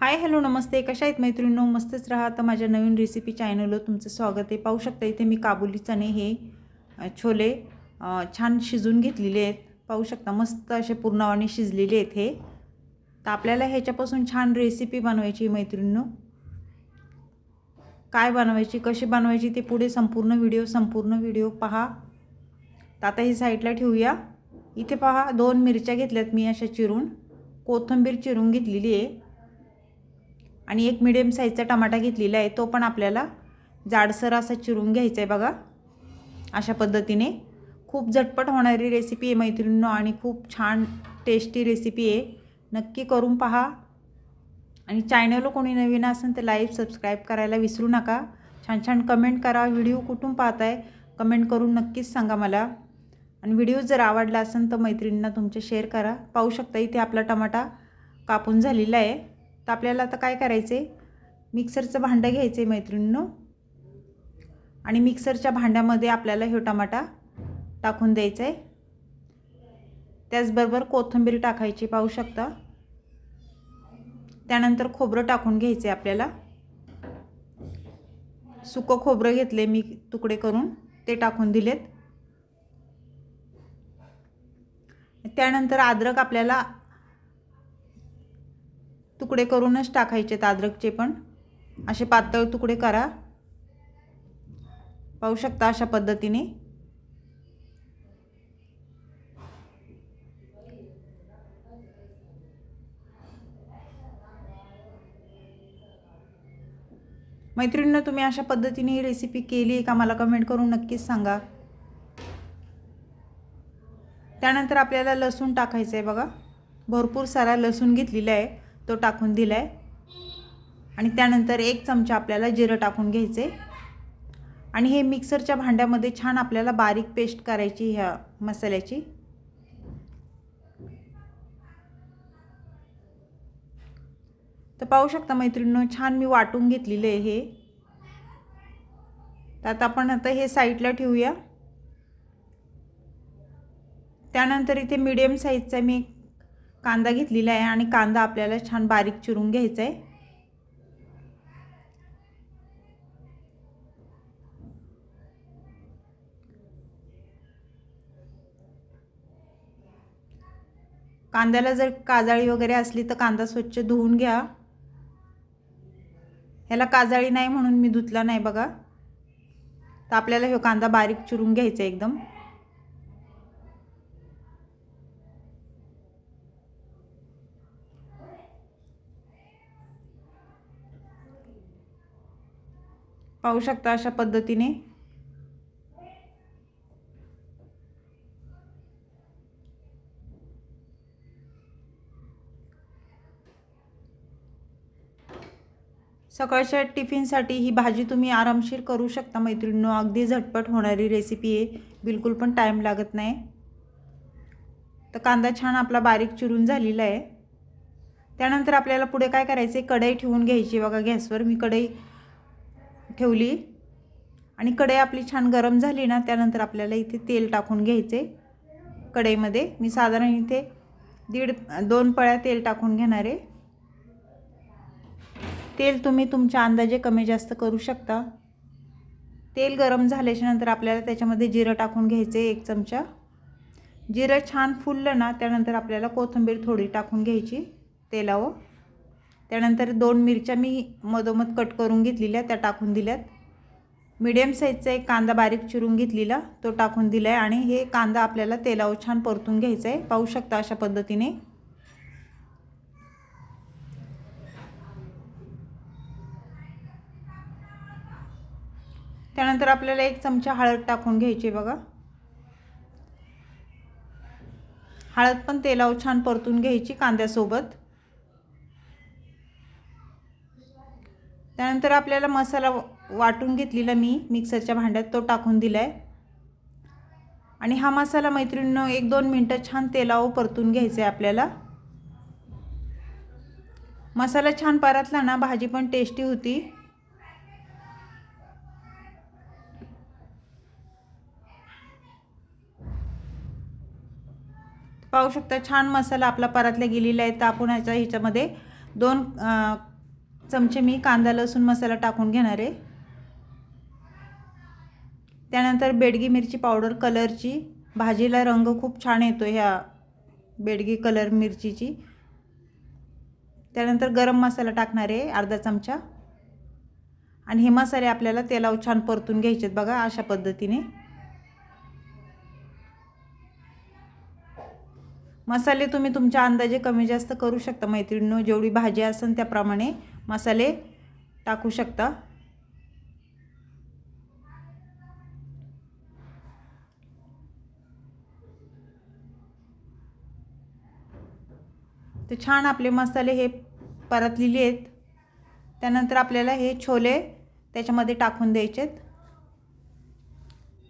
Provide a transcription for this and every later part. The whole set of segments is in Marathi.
हाय हॅलो नमस्ते. कशा आहेत मैत्रिणींनो? मस्तच राहा. तर माझ्या नवीन रेसिपी चॅनलवर तुमचं स्वागत आहे. पाहू शकता इथे मी काबुली चणे हे छोले छान शिजून घेतलेले आहेत. पाहू शकता मस्त असे पूर्णवाने शिजलेले आहेत हे. तर आपल्याला ह्याच्यापासून छान रेसिपी बनवायची आहे मैत्रिणींनो. काय बनवायची कशी बनवायची ते पुढे संपूर्ण व्हिडिओ संपूर्ण व्हिडिओ पहा. तर आता ही साईडला ठेवूया. इथे पहा दोन मिरच्या घेतल्यात मी अशा चिरून. कोथिंबीर चिरून घेतलेली आहे. आणि एक मिडियम साईजचा टमाटा घेतलेला आहे तो पण आपल्याला जाडसर असा चिरून घ्यायचा आहे बघा. अशा पद्धतीने खूप झटपट होणारी रेसिपी आहे मैत्रिणींनो आणि खूप छान टेस्टी रेसिपी आहे. नक्की करून पहा. आणि चॅनलवर कोणी नवीन असेल तर लाईव्ह सबस्क्राईब करायला विसरू नका. छान छान कमेंट करा. व्हिडिओ कुठून पाहताय? कमेंट करून नक्कीच सांगा मला. आणि व्हिडिओ जर आवडला असेल तर मैत्रिणींना तुमचे शेअर करा. पाहू शकता इथे आपला टमाटा कापून झालेला आहे. तर आपल्याला आता काय करायचं आहे मिक्सरचं भांडं घ्यायचं आहे मैत्रिणींनो. आणि मिक्सरच्या भांड्यामध्ये आपल्याला हे टमाटा टाकून द्यायचा आहे त्याचबरोबर कोथिंबीर टाकायची पाहू शकता. त्यानंतर खोबरं टाकून घ्यायचं आहे आपल्याला. सुकं खोबरं घेतले मी तुकडे करून ते टाकून दिलेत. त्यानंतर अद्रक आपल्याला तुकडे करूनच टाकायचे अद्रकचे पण. असे पातळ तुकडे करा. पाहू शकता अशा पद्धतीने. मैत्रिणींना तुम्ही अशा पद्धतीने ही रेसिपी केली आहे का? मला कमेंट करून नक्कीच सांगा. त्यानंतर आपल्याला लसूण टाकायचं आहे बघा. भरपूर सारा लसूण घेतलेला आहे. तो टाकून दिला आहे आणि त्यानंतर एक चमचा आपल्याला जिरं टाकून घ्यायचे. आणि हे मिक्सरच्या भांड्यामध्ये छान आपल्याला बारीक पेस्ट करायची ह्या मसाल्याची. तर पाहू शकता मैत्रिणीनं छान मी वाटून घेतलेलं आहे हे. तर आता आपण आता हे साईडला ठेवूया. त्यानंतर इथे मीडियम साईजचा मी कांदा घेतलेला आहे आणि कांदा आपल्याला छान बारीक चिरून घ्यायचा आहे कांद्याला जर काजाळी वगैरे असली तर कांदा स्वच्छ धुवून घ्या. ह्याला काजाळी नाही म्हणून मी धुतला नाही बघा. तर आपल्याला हे कांदा बारीक चिरून घ्यायचा एकदम. पाहू शकता अशा पद्धतीने. सकाळच्या टिफिनसाठी ही भाजी तुम्ही आरामशीर करू शकता मैत्रिणींनो. अगदी झटपट होणारी रेसिपी आहे. बिलकुल पण टाईम लागत नाही. तर कांदा छान आपला बारीक चिरून झालेला आहे. त्यानंतर आपल्याला पुढे काय करायचं आहे कढई ठेवून घ्यायची. बघा गॅसवर मी कढई ठेवली. आणि कढई आपली छान गरम झाली ना त्यानंतर आपल्याला इथे तेल टाकून घ्यायचे. कढईमध्ये मी साधारण इथे दीड दोन पळ्या तेल टाकून घेणार आहे. तेल तुम्ही तुमच्या अंदाजे कमी जास्त करू शकता. तेल गरम झाल्याच्यानंतर आपल्याला त्याच्यामध्ये जिरं टाकून घ्यायचे एक चमचा. जिरं छान फुललं ना त्यानंतर आपल्याला कोथिंबीर थोडी टाकून घ्यायची तेलावर. त्यानंतर दोन मिरच्या मी मधोमध कट करून घेतलेल्या त्या टाकून दिल्यात. मीडियम साईजचा एक कांदा बारीक चिरून घेतलेला तो टाकून दिला आहे आणि हे कांदा आपल्याला तेलावर छान परतून घ्यायचा आहे पाहू शकता अशा पद्धतीने. त्यानंतर आपल्याला एक चमचा हळद टाकून घ्यायची बघा. हळद पण तेलावर छान परतून घ्यायची कांद्यासोबत. नंतर आपल्याला मसाला वाटून घेतलेला मी मिक्सरच्या भांड्यात तो टाकून दिला आहे आणि हा मसाला मैत्रिणीनं एक दोन मिनटं छान तेलावर परतून घ्यायचा आहे आपल्याला. मसाला छान परतला ना भाजी पण टेस्टी होती. पाहू शकता छान मसाला आपला परतला गेलेला आहे. तर आपण ह्याच्यामध्ये दोन चमचे मी कांदा लसूण मसाला टाकून घेणार आहे. त्यानंतर बेडगी मिरची पावडर कलरची. भाजीला रंग खूप छान येतो ह्या बेडगी कलर मिरचीची. त्यानंतर गरम मसाला टाकणार आहे अर्धा चमचा. आणि हे मसाले आपल्याला तेलावर छान परतून घ्यायचेत बघा अशा पद्धतीने. मसाले तुम्ही तुमच्या अंदाजे कमी जास्त करू शकता मैत्रिणीनं. जेवढी भाजी असेल त्याप्रमाणे मसाले टाकू शकता. तर छान आपले मसाले हे परतलेले आहेत. त्यानंतर आपल्याला हे छोले त्याच्यामध्ये टाकून द्यायचेत.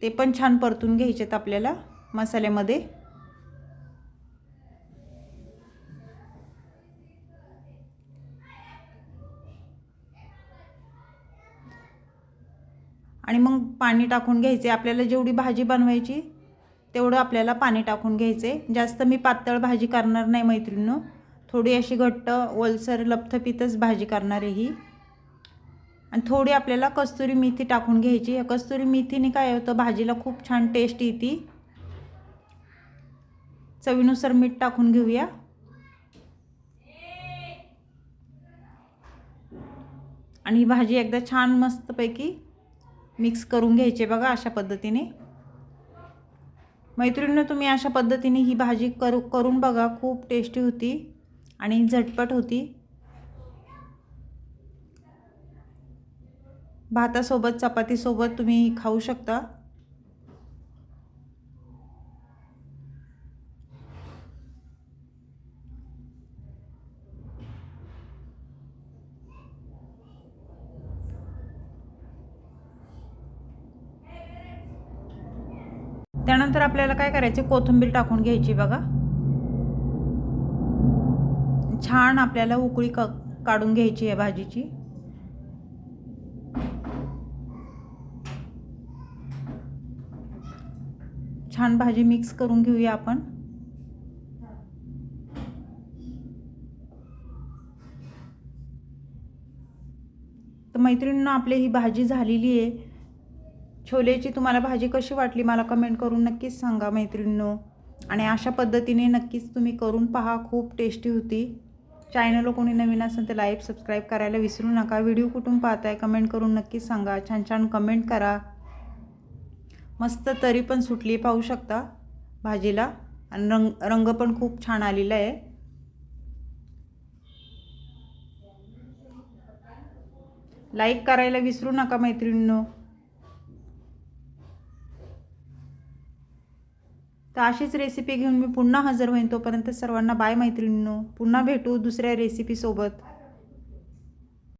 ते पण छान परतून घ्यायचेत आपल्याला मसाल्यामध्ये. आणि मग पाणी टाकून घ्यायचे. आपल्याला जेवढी भाजी बनवायची तेवढं आपल्याला पाणी टाकून घ्यायचे. जास्त मी पातळ भाजी करणार नाही मैत्रिणीनं. थोडी अशी घट्ट ओलसर लपथपीतच भाजी करणार आहे ही. आणि थोडी आपल्याला कस्तुरी मेथी टाकून घ्यायची. या कस्तुरी मेथीने काय होतं भाजीला खूप छान टेस्ट येते. चवीनुसार मीठ टाकून घेऊया. आणि ही भाजी एकदा छान मस्तपैकी मिक्स करून घ्यायचे बघा अशा पद्धतीने. मैत्रिणीनं तुम्ही अशा पद्धतीने ही भाजी करू करून बघा. खूप टेस्टी होती आणि झटपट होती. भातासोबत चपातीसोबत तुम्ही खाऊ शकता. त्यानंतर आपल्याला काय करायचे? कोथिंबीर टाकून घ्यायची बघा. छान आपल्याला उकळी क काढून घ्यायची आहे भाजीची. छान भाजी मिक्स करून घेऊया आपण. तर मैत्रिणींना आपली ही भाजी झालेली आहे. छोलेची तुम्हाला भाजी कशी वाटली मला कमेंट करून नक्कीच सांगा मैत्रिणींनो. आणि अशा पद्धतीने नक्कीच तुम्ही करून पहा खूप टेस्टी होती. चॅनलला कोणी नवीन असेल तर लाईक सबस्क्राईब करायला विसरू नका. व्हिडिओ कुठून पाहताय कमेंट करून नक्कीच सांगा. छान छान कमेंट करा. मस्त तरी पण सुटली पाहू शकता भाजीला. आणि रंग रंग पण खूप छान आलेला आहे. लाईक करायला विसरू नका मैत्रिणींनो. तर अशीच रेसिपी घेऊन मी पुन्हा हजर होईन तोपर्यंत सर्वांना बाय मैत्रिणींनो. पुन्हा भेटू दुसऱ्या रेसिपीसोबत